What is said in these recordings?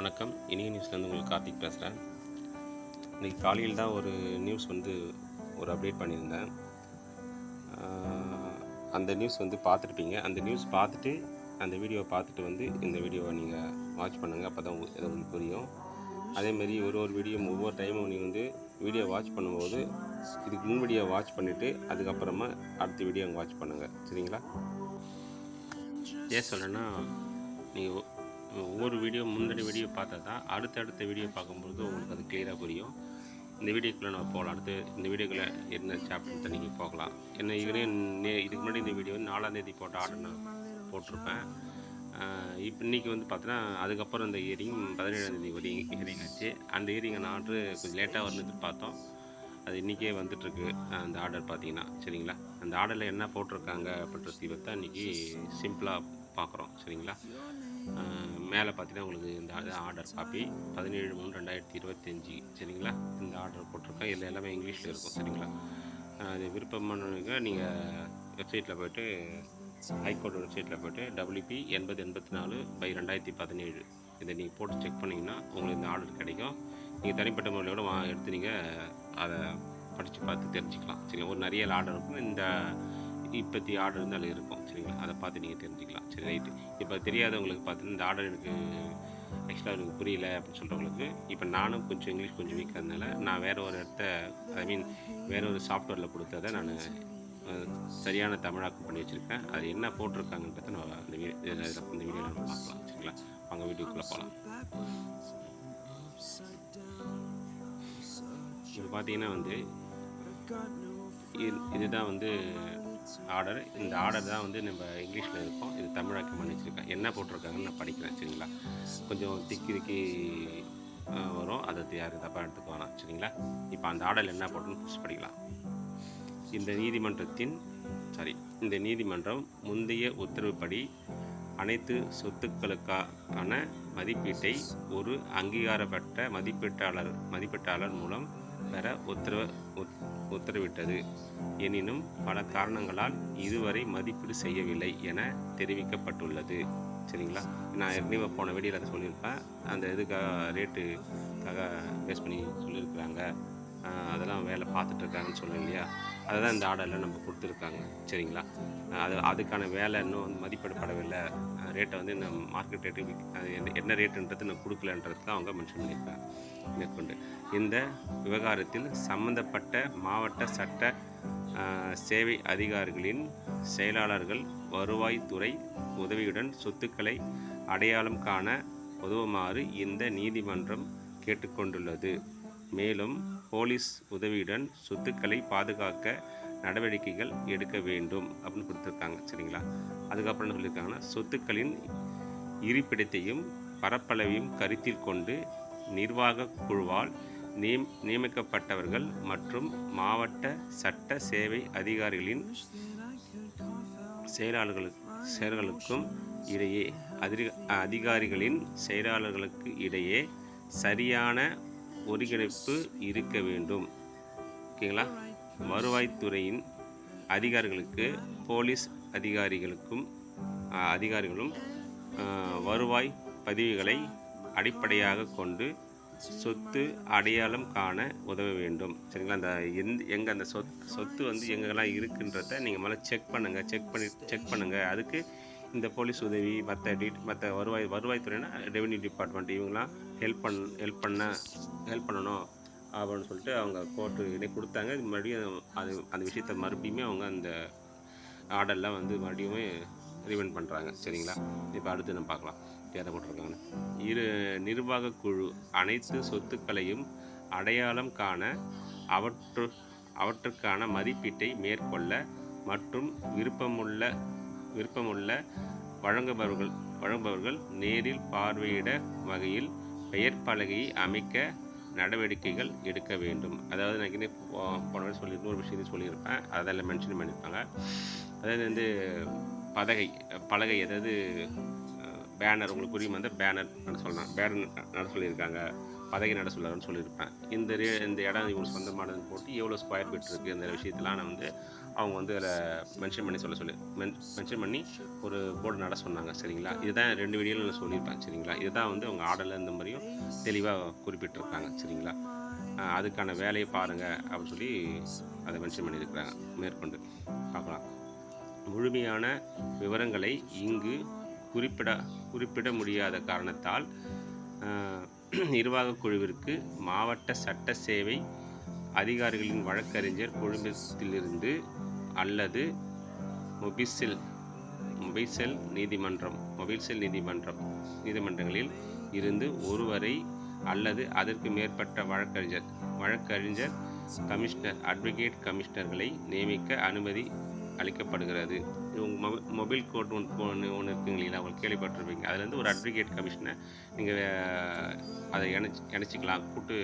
வணக்கம். இனிய நியூஸ்லேருந்து உங்களுக்கு கார்த்திக் பேசுகிறேன். இன்றைக்கி காலையில் தான் ஒரு நியூஸ் வந்து ஒரு அப்டேட் பண்ணியிருந்தேன். அந்த நியூஸ் வந்து பார்த்துருப்பீங்க. அந்த நியூஸ் பார்த்துட்டு அந்த வீடியோவை பார்த்துட்டு வந்து இந்த வீடியோவை நீங்கள் வாட்ச் பண்ணுங்கள் அப்போ தான் உங்களுக்கு உங்களுக்கு புரியும். அதேமாரி ஒரு ஒரு வீடியோ ஒவ்வொரு டைமும் நீங்கள் வந்து வீடியோ வாட்ச் பண்ணும்போது இதுக்கு முன் வீடியோ வாட்ச் பண்ணிவிட்டு அதுக்கப்புறமா அடுத்த வீடியோ வாட்ச் பண்ணுங்கள் சரிங்களா? ஏன் சொல்கிறேன்னா நீங்கள் ஒவ்வொரு வீடியோ முன்னாடி வீடியோ பார்த்தா தான் அடுத்தடுத்த வீடியோ பார்க்கும்போது உங்களுக்கு அது கிளியராக புரியும். இந்த வீடியோக்குள்ளே நம்ம போகலாம். அடுத்து இந்த வீடியோக்குள்ளே என்ன சாப்டர் நீங்கள் போகலாம். என்ன இதுவே இதுக்கு முன்னாடி இந்த வீடியோ வந்து நாலாம் தேதி போட்ட ஆர்டர் நான் போட்டிருப்பேன். இப்போ இன்றைக்கி வந்து பார்த்தோன்னா அதுக்கப்புறம் இந்த இயரிங் பதினேழாம் தேதி ஒரு இயரிங் ஆச்சு. அந்த இயரிங் நான் ஆர்டர் கொஞ்சம் லேட்டாக வருது பார்த்தோம் அது இன்றைக்கே வந்துட்டுருக்கு அந்த ஆர்டர் பார்த்தீங்கன்னா. சரிங்களா? அந்த ஆர்டரில் என்ன போட்டிருக்காங்க அப்படின்ற தான் இன்றைக்கி சிம்பிளாக பார்க்குறோம் சரிங்களா? மேலே பார்த்தீங்கன்னா உங்களுக்கு இந்த ஆர்டர் காப்பி பதினேழு மூணு ரெண்டாயிரத்தி இருபத்தஞ்சி சரிங்களா? இந்த ஆர்டர் போட்டிருக்கேன் இதில் எல்லாமே இங்கிலீஷில் இருக்கும் சரிங்களா? அது இது விருப்பமானவங்க நீங்கள் வெப்சைட்டில் போய்ட்டு ஹைகோர்ட் வெப்சைட்டில் போய்ட்டு டபிள்யூபி எண்பது எண்பத்தி நாலு பை ரெண்டாயிரத்தி பதினேழு. இதை நீங்கள் போட்டு செக் பண்ணிங்கன்னா உங்களுக்கு இந்த ஆர்டர் கிடைக்கும். நீங்கள் தனிப்பட்ட முறையோட வா எடுத்து நீங்கள் அதை படித்து பார்த்து தெரிஞ்சுக்கலாம் சரிங்களா? ஒரு நிறைய ஆர்டர் இருக்கும். இந்த இப்போத்தி ஆர்டர் வந்து அதில் இருக்கும். சரிங்களா? அதை பார்த்து நீங்கள் தெரிஞ்சுக்கலாம். சரி ரைட்டு. இப்போ தெரியாதவங்களுக்கு பார்த்தீங்கன்னா இந்த ஆர்டர் எனக்கு ஆக்சுவலாக எனக்கு புரியல அப்படின்னு சொல்கிறவங்களுக்கு இப்போ நானும் கொஞ்சம் இங்கிலீஷ் கொஞ்சம் வீக்காக இருந்தனால நான் வேறு ஒரு இடத்த ஐ மீன் வேறு ஒரு சாஃப்ட்வேரில் கொடுத்ததை நான் சரியான தமிழாக்கம் பண்ணி வச்சுருக்கேன். அது என்ன போட்டிருக்காங்கன்றத நான் அந்த வீடியோ அந்த இந்த வீடியோவில் நம்ம பார்க்கலாம். சரிங்களா? அவங்க வீடியோக்குள்ளே போகலாம் இது பார்த்தீங்கன்னா வந்து இது- இதுதான் வந்து ஆர்டர். இந்த ஆர்டர் தான் வந்து நம்ம இங்கிலீஷில் இருக்கும். இது தமிழாக்கம் பண்ணி வச்சுருக்கேன் என்ன போட்டிருக்காங்கன்னு நான் படிக்கிறேன் சரிங்களா? கொஞ்சம் திக்கி திக்கி வரும். அதை யாரும் தப்பாக எடுத்துக்க வேணாம் சரிங்களா? இப்போ அந்த ஆர்டரில் என்ன போட்டுன்னு படிக்கலாம். இந்த நீதிமன்றத்தின் சாரி இந்த நீதிமன்றம் முந்தைய உத்தரவுப்படி அனைத்து சொத்துக்களுக்கான மதிப்பீட்டை ஒரு அங்கீகாரப்பட்ட மதிப்பீட்டாளர் மதிப்பீட்டாளர் மூலம் பெற உத்தரவு உத்தரவிட்டது. எனினும் பல காரணங்களால் இதுவரை மதிப்பீடு செய்யவில்லை என தெரிவிக்கப்பட்டுள்ளது. சரிங்களா? நான் ஏற்கனவே போன வீடியோவில் அதை சொல்லியிருப்பேன். அந்த இதுக்காக ரேட்டுக்காக பேஸ் பண்ணி சொல்லியிருக்கிறாங்க. அதெல்லாம் வேலை பார்த்துட்ருக்காங்கன்னு சொன்னேன் இல்லையா? அதை தான் இந்த ஆர்டரில் நம்ம கொடுத்துருக்காங்க. சரிங்களா? அது அதுக்கான வேலை இன்னும் வந்து மதிப்பிடப்படவில்லை. ரேட்டை வந்து இன்னும் மார்க்கெட் ரேட்டு அது என்ன- என்ன ரேட்டுன்றது நான் கொடுக்கலன்றது தான் அவங்க மென்ஷன் பண்ணியிருக்காங்க. மேற்கொண்டு இந்த விவகாரத்தில் சம்பந்தப்பட்ட மாவட்ட சட்ட சேவை அதிகாரிகளின் செயலாளர்கள் வருவாய்த்துறை உதவியுடன் சொத்துக்களை அடையாளம் காண உதவுமாறு இந்த நீதிமன்றம் கேட்டுக்கொண்டுள்ளது. மேலும் போலீஸ் உதவியுடன் சொத்துக்களை பாதுகாக்க நடவடிக்கைகள் எடுக்க வேண்டும் அப்படின்னு கொடுத்துருக்காங்க சரிங்களா? அதுக்கப்புறம் என்ன சொல்லியிருக்காங்கன்னா சொத்துக்களின் இருப்பிடத்தையும் பரப்பளவையும் கருத்தில் கொண்டு நிர்வாக குழுவால் நியம் நியமிக்கப்பட்டவர்கள் மற்றும் மாவட்ட சட்ட சேவை அதிகாரிகளின் செயலாளர்களுக்கு செயலர்களுக்கும் இடையே அதிக அதிகாரிகளின் செயலாளர்களுக்கு இடையே சரியான ஒருங்கிணைப்பு இருக்க வேண்டும். ஓகேங்களா? வருவாய்த்துறையின் அதிகாரிகளுக்கு போலீஸ் அதிகாரிகளுக்கும் அதிகாரிகளும் வருவாய் பதிவுகளை அடிப்படையாக கொண்டு சொத்து அடையாளம் காண உதவ வேண்டும். சரிங்களா? அந்த எந்த எங்கே அந்த சொத் சொத்து வந்து எங்கெல்லாம் இருக்குன்றத நீங்கள் மேலே செக் பண்ணுங்கள் செக் பண்ணி செக் பண்ணுங்கள் அதுக்கு இந்த போலீஸ் உதவி மற்ற டி மற்ற வருவாய் வருவாய்த்துறைனா ரெவென்யூ டிபார்ட்மெண்ட் இவங்களாம் ஹெல்ப் பண் ஹெல்ப் பண்ண ஹெல்ப் பண்ணணும் அப்படின்னு சொல்லிட்டு அவங்க கோர்ட்டு இதை கொடுத்தாங்க. இது மறுபடியும் அது அந்த விஷயத்தை மறுபடியுமே அவங்க அந்த ஆர்டர்லாம் வந்து மறுபடியும் ரிவெண்ட் பண்ணுறாங்க சரிங்களா? இப்போ அடுத்து நம்ம பார்க்கலாம். எதை போட்டிருக்காங்க இரு நிர்வாக குழு அனைத்து சொத்துக்களையும் அடையாளம் காண அவற்று அவற்றுக்கான மதிப்பீட்டை மேற்கொள்ள மற்றும் விருப்பமுள்ள விருப்பமுள்ள வழங்குபவர்கள் வழங்குபவர்கள் நேரில் பார்வையிட வகையில் பெயர் பலகையை அமைக்க நடவடிக்கைகள் எடுக்க வேண்டும். அதாவது நான் ஏற்கனவே போ- போன சொல்லி இன்னொரு விஷயத்தையும் சொல்லியிருப்பேன். அதில் மென்ஷன் பண்ணியிருப்பாங்க. அதாவது வந்து பதகை பலகை அதாவது பேனர் உங்களுக்கு புரியும்? அந்த பேனர் நட சொல்லலாம் பேனர் நட சொல்லியிருக்காங்க. பதவி நட சொல்லாருன்னு சொல்லியிருப்பேன். இந்த ரே இந்த இடம் இவங்களுக்கு சொந்தமானதுன்னு போட்டு எவ்வளோ ஸ்கொயர் ஃபீட் இருக்குது இந்த விஷயத்தெலாம் நான் வந்து அவங்க வந்து அதில் மென்ஷன் பண்ணி சொல்ல சொல்லி மென் மென்ஷன் பண்ணி ஒரு போர்டு நட சொன்னாங்க சரிங்களா? இதுதான் ரெண்டு வீடியோவில் நான் சொல்லியிருப்பேன் சரிங்களா? இதுதான் வந்து அவங்க ஆர்டரில் இந்த மாதிரியும் தெளிவாக குறிப்பிட்டிருக்காங்க சரிங்களா? அதுக்கான வேலையை பாருங்கள் அப்படின்னு சொல்லி அதை மென்ஷன் பண்ணியிருக்கிறாங்க மேற்கொண்டு பார்க்கலாம். முழுமையான விவரங்களை இங்கு குறிப்பிட குறிப்பிட முடியாத காரணத்தால் நிர்வாகக் குழுவிற்கு மாவட்ட சட்ட சேவை அதிகாரிகளின் வழக்கறிஞர் கொழும்பிலிருந்து அல்லது மொபிசில் மொபைசெல் நீதிமன்றம் மொபைல்செல் நீதிமன்றம் நீதிமன்றங்களில் இருந்து ஒருவரை அல்லது அதற்கு மேற்பட்ட வழக்கறிஞர் வழக்கறிஞர் கமிஷனர் அட்வொகேட் கமிஷனர்களை நியமிக்க அனுமதி அளிக்கப்படுகிறது. இவங்க மொபைல் மொபைல் கோர்ட் ஒன்று ஒன்று ஒன்று இருக்குங்க இல்லைங்களா அவங்க கேள்விப்பட்டிருப்பீங்க. அதுலேருந்து ஒரு அட்வொகேட் கமிஷனை நீங்கள் அதை இணைச்சி இணைச்சிக்கலாம். கூட்டு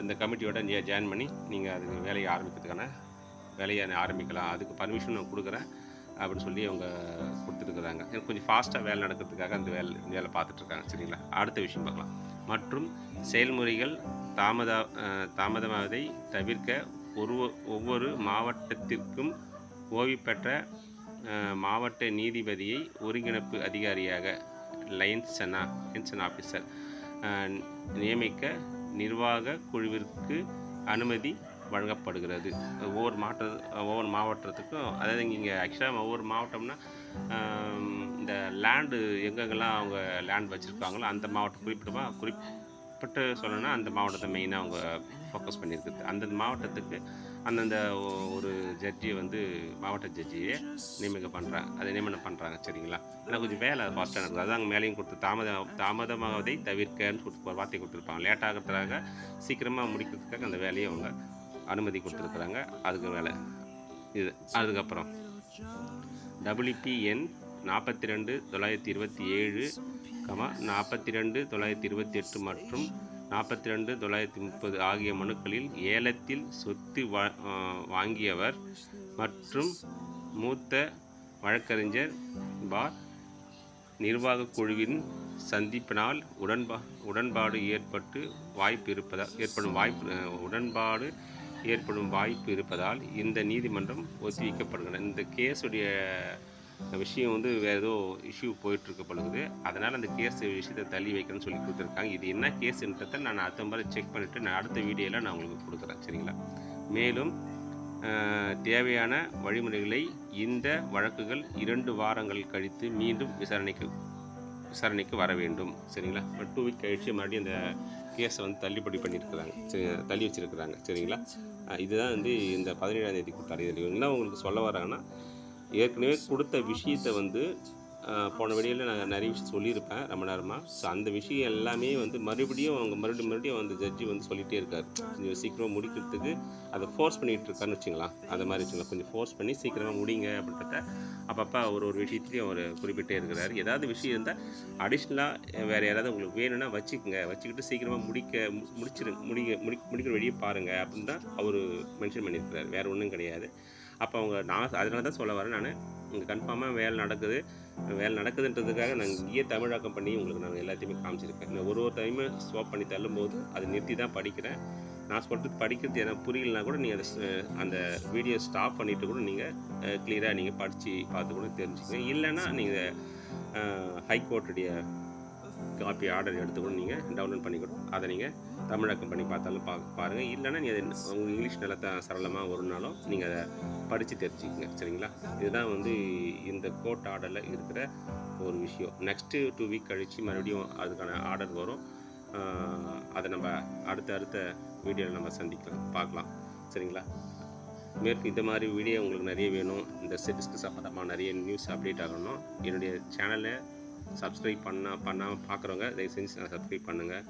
அந்த கமிட்டியோட ஜாயின் பண்ணி நீங்கள் அதுக்கு வேலையை ஆரம்பிக்கிறதுக்கான வேலையை ஆரம்பிக்கலாம். அதுக்கு பர்மிஷன் நான் கொடுக்குறேன் அப்படின்னு சொல்லி அவங்க கொடுத்துருக்குறாங்க. எனக்கு கொஞ்சம் ஃபாஸ்ட்டாக வேலை நடக்கிறதுக்காக அந்த வேலை வேலை பார்த்துட்ருக்காங்க. சரிங்களா? அடுத்த விஷயம் பார்க்கலாம். மற்றும் செயல்முறைகள் தாமத தாமதமாவதை தவிர்க்க ஒரு ஒவ்வொரு மாவட்டத்திற்கும் ஓய்வு பெற்ற மாவட்ட நீதிபதியை ஒருங்கிணைப்பு அதிகாரியாக லயன்சனா லயன்சன் ஆஃபீஸர் நியமிக்க நிர்வாக குழுவிற்கு அனுமதி வழங்கப்படுகிறது. ஒவ்வொரு மாவட்ட ஒவ்வொரு மாவட்டத்துக்கும் அதாவது இங்கே ஆக்சுவலாக ஒவ்வொரு மாவட்டம்னா இந்த லேண்டு எங்கெங்கெல்லாம் அவங்க லேண்ட் வச்சுருக்காங்களோ அந்த மாவட்டம் குறிப்பிட்டமாக குறிப்பிட்டு சொல்லணும்னா அந்த மாவட்டத்தை மெயினாக அவங்க ஃபோக்கஸ் பண்ணியிருக்குது. அந்தந்த மாவட்டத்துக்கு அந்தந்த ஒரு ஜட்ஜியை வந்து மாவட்ட ஜட்ஜியை நியமிக்க பண்ணுறாங்க அதை நியமனம் பண்ணுறாங்க சரிங்களா? ஆனால் கொஞ்சம் வேலை ஃபாஸ்ட்டாக நடக்குது அதான் அங்கே மேலேயும் கொடுத்து தாமத தாமதமாவதை தவிர்க்கன்னு கொடுத்து ஒரு வார்த்தை கொடுத்துருப்பாங்க. லேட் ஆகிறதுக்காக சீக்கிரமாக முடிக்கிறதுக்காக அந்த வேலையை அவங்க அனுமதி கொடுத்துருக்குறாங்க. அதுக்கு வேலை இது அதுக்கப்புறம். டபிள்யூபிஎன் நாற்பத்தி ரெண்டு தொள்ளாயிரத்தி இருபத்தி ஏழு கமா நாற்பத்தி ரெண்டு தொள்ளாயிரத்தி இருபத்தி எட்டு மற்றும் நாற்பத்தி ரெண்டு தொள்ளாயிரத்தி முப்பது ஆகிய மனுக்களில் ஏலத்தில் சொத்து வா வாங்கியவர் மற்றும் மூத்த வழக்கறிஞர் பார் நிர்வாக குழுவின் சந்திப்பினால் உடன்பா உடன்பாடு ஏற்பட்டு வாய்ப்பு இருப்பதால் ஏற்படும் வாய்ப்பு உடன்பாடு ஏற்படும் வாய்ப்பு இருப்பதால் இந்த நீதிமன்றம் ஒத்திவைக்கப்படுகிறது இந்த கேஸுடைய விஷயம் வந்து வேறு ஏதோ இஷ்யூ போயிட்டுருக்க பழகுது அதனால் அந்த கேஸ் விஷயத்தை தள்ளி வைக்கணும்னு சொல்லி கொடுத்துருக்காங்க. இது என்ன கேஸுன்றதை நான் அடுத்த முறை செக் பண்ணிவிட்டு நான் அடுத்த வீடியோவில் நான் உங்களுக்கு கொடுக்குறேன். சரிங்களா? மேலும் தேவையான வழிமுறைகளை இந்த வழக்குகள் இரண்டு வாரங்கள் கழித்து மீண்டும் விசாரணைக்கு விசாரணைக்கு வர வேண்டும். சரிங்களா? ஒரு டூ வீக் கழிச்சு மறுபடியும் அந்த கேஸை வந்து தள்ளுபடி பண்ணியிருக்கிறாங்க. சரி தள்ளி வச்சிருக்கிறாங்க. சரிங்களா? இதுதான் வந்து இந்த பதினேழாம் தேதி கொடுத்தாரு இதில் என்ன உங்களுக்கு சொல்ல வராங்கன்னா ஏற்கனவே கொடுத்த விஷயத்தை வந்து போன வெளியில் நான் நிறைய விஷயம் சொல்லியிருப்பேன் ரொம்ப நேரமாக ஸோ அந்த விஷயம் எல்லாமே வந்து மறுபடியும் அவங்க மறுபடியும் மறுபடியும் அந்த ஜட்ஜி வந்து சொல்லிகிட்டே இருக்கார். கொஞ்சம் சீக்கிரமாக முடிக்கிறதுக்கு அதை ஃபோர்ஸ் பண்ணிகிட்டு இருக்கான்னு வச்சுங்களேன். அதை மாதிரி வச்சுங்களா கொஞ்சம் ஃபோர்ஸ் பண்ணி சீக்கிரமாக முடிங்க அப்படின்றத அப்பப்போ ஒரு ஒரு விஷயத்துலையும் அவர் குறிப்பிட்டே இருக்கிறார். ஏதாவது விஷயம் இருந்தால் அடிஷ்னலாக வேறு யாராவது உங்களுக்கு வேணும்னா வச்சுக்கோங்க. வச்சுக்கிட்டு சீக்கிரமாக முடிக்க முடிச்சிரு முடிக்க முடி முடிக்கிற வழியை பாருங்கள் அப்படின்னு தான் அவர் மென்ஷன் பண்ணியிருக்கிறார். வேறு ஒன்றும் கிடையாது. அப்போ அவங்க நான் அதனால தான் சொல்ல வரேன். நான் இங்கே கன்ஃபார்மாக வேலை நடக்குது. வேலை நடக்குதுன்றதுக்காக நான் இங்கேயே தமிழாக்கம் பண்ணி உங்களுக்கு நான் எல்லாத்தையுமே காமிச்சிருக்கேன். நான் ஒரு ஒரு டைமு ஸ்வாப் பண்ணி தள்ளும்போது அதை நிறுத்தி தான் படிக்கிறேன். நான் சொல்கிறது படிக்கிறது எனக்கு புரியலனா கூட நீங்கள் அதை அந்த வீடியோ ஸ்டாப் பண்ணிவிட்டு கூட நீங்கள் கிளியராக நீங்கள் படித்து பார்த்து கூட தெரிஞ்சுக்கங்க இல்லைன்னா நீங்கள் ஹைகோர்ட்டுடைய காப்பி ஆர்டர் எடுத்து கூட நீங்கள் டவுன்லோட் பண்ணி அதை நீங்கள் தமிழாக்கம் பண்ணி பார்த்தாலும் பா பாருங்கள் இல்லைன்னா நீங்கள் உங்கள் இங்கிலீஷ் நல்லா த சரளமாக வரும்னாலும் நீங்கள் அதை படித்து தெரிஞ்சுக்கங்க. சரிங்களா? இதுதான் வந்து இந்த கோட் ஆர்டரில் இருக்கிற ஒரு விஷயம். நெக்ஸ்ட்டு டூ வீக் கழித்து மறுபடியும் அதுக்கான ஆர்டர் வரும். அதை நம்ம அடுத்த அடுத்த வீடியோவில் நம்ம சந்திக்கலாம். பார்க்கலாம். சரிங்களா? மேற்கு இந்த மாதிரி வீடியோ உங்களுக்கு நிறைய வேணும். இந்த செட்டிஸ்க்கு சம்மந்தமாக நிறைய நியூஸ் அப்டேட் ஆகணும். என்னுடைய சேனலை சப்ஸ்கிரைப் பண்ணால் பண்ணாமல் பார்க்குறவங்க தயவு செஞ்சு சப்ஸ்கிரைப் பண்ணுங்கள்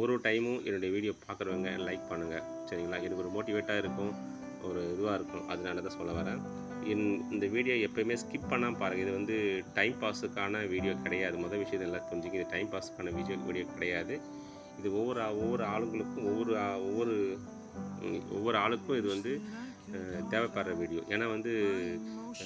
ஒரு டைமும் என்னுடைய வீடியோ பார்க்குறவங்க லைக் பண்ணுங்கள் சரிங்களா? எனக்கு ஒரு மோட்டிவேட்டாக இருக்கும் ஒரு இதுவாக இருக்கும். அதனால தான் சொல்ல வரேன். இன் இந்த வீடியோ எப்போயுமே ஸ்கிப் பண்ணாமல் பாருங்கள் இது வந்து டைம் பாஸுக்கான வீடியோ கிடையாது. முதல் விஷயத்தை எல்லாம் தெரிஞ்சுங்க இது டைம் பாஸுக்கான வீடியோ வீடியோ கிடையாது. இது ஒவ்வொரு ஒவ்வொரு ஆளுங்களுக்கும் ஒவ்வொரு ஒவ்வொரு ஒவ்வொரு ஆளுக்கும் இது வந்து தேவைப்படுற வீடியோ ஏன்னா வந்து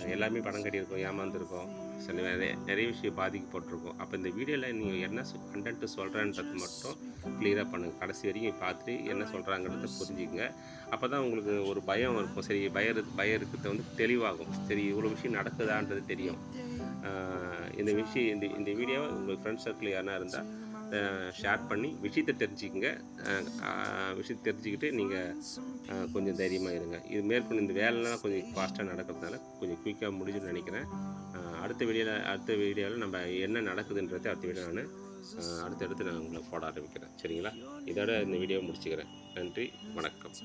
எல்லாமே படம் கட்டியிருக்கோம் ஏமாந்துருக்கோம். சில நிறைய நிறைய விஷயம் பாதிக்கப்பட்டிருக்கோம் அப்போ இந்த வீடியோவில் நீங்கள் என்ன கண்டென்ட்டு சொல்கிறேன்றது மட்டும் கிளியராக பண்ணுங்கள் கடைசி வரைக்கும் பார்த்துட்டு என்ன சொல்கிறாங்கிறத புரிஞ்சுக்கங்க. அப்போ தான் உங்களுக்கு ஒரு பயம் இருக்கும். சரி பயம் இருக்கு- பயம் வந்து தெளிவாகும். சரி இவ்வளோ விஷயம் நடக்குதான்றது தெரியும். இந்த விஷயம் இந்த இந்த வீடியோவை உங்கள் ஃப்ரெண்ட்ஸ் சர்க்கிள் யாருனா இருந்தால் ஷேர் பண்ணி விஷயத்தை தெரிஞ்சுக்கங்க. விஷயத்தை தெரிஞ்சுக்கிட்டு நீங்கள் கொஞ்சம் தைரியமாக இருங்க. இது மேற்கொண்டு இந்த வேலைலாம் கொஞ்சம் ஃபாஸ்ட்டாக நடக்கிறதுனால கொஞ்சம் குயிக்காக முடிஞ்சுன்னு நினைக்கிறேன். அடுத்த வீடியோவில் அடுத்த வீடியோவில் நம்ம என்ன நடக்குதுன்றதை அடுத்த வீடியோ நான் அடுத்தடுத்து நான் உங்களை போட ஆரம்பிக்கிறேன். சரிங்களா? இதோட இந்த வீடியோவை முடிச்சுக்கிறேன். நன்றி வணக்கம்.